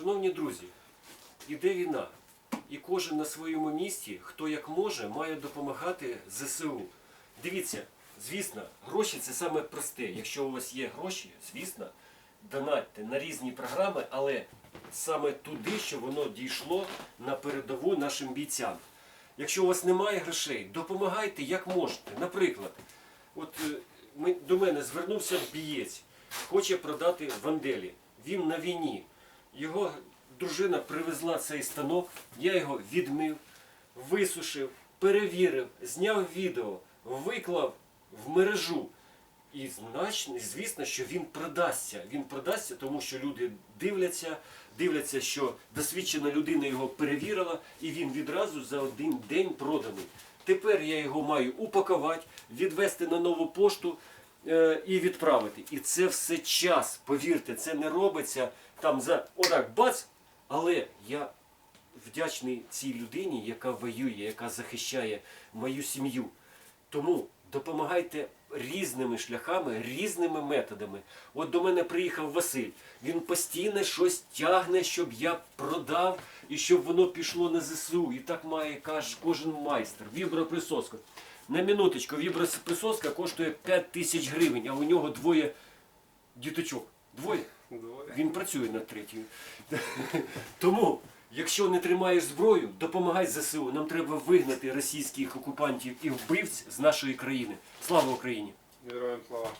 Шановні друзі, іде війна. І кожен на своєму місці, хто як може, має допомагати ЗСУ. Дивіться, звісно, гроші це саме просте. Якщо у вас є гроші, звісно, донатьте на різні програми, але саме туди, щоб воно дійшло на передову нашим бійцям. Якщо у вас немає грошей, допомагайте як можете. Наприклад, от е, ми, до мене звернувся бієць, хоче продати ванделі. Він на війні. Його дружина привезла цей станок, я його відмив, висушив, перевірив, зняв відео, виклав в мережу. І звісно, що він продасться. Він продасться, тому що люди дивляться, дивляться, що досвідчена людина його перевірила, і він відразу за один день проданий. Тепер я його маю упакувати, відвести на нову пошту і відправити. І це все час. Повірте, це не робиться там за отак бац. Але я вдячний цій людині, яка воює, яка захищає мою сім'ю. Тому допомагайте різними шляхами, різними методами. От до мене приїхав Василь. Він постійно щось тягне, щоб я продав і щоб воно пішло на ЗСУ. І так має каже кожен майстер. Віброприсоска. На минуточку, віброприсоска коштує 5 тисяч гривень, а у нього двоє діточок. Двоє. Двоє. Він працює над третьою. Тому, якщо не тримаєш зброю, допомагай ЗСУ. Нам треба вигнати російських окупантів і вбивць з нашої країни. Слава Україні! Героям слава.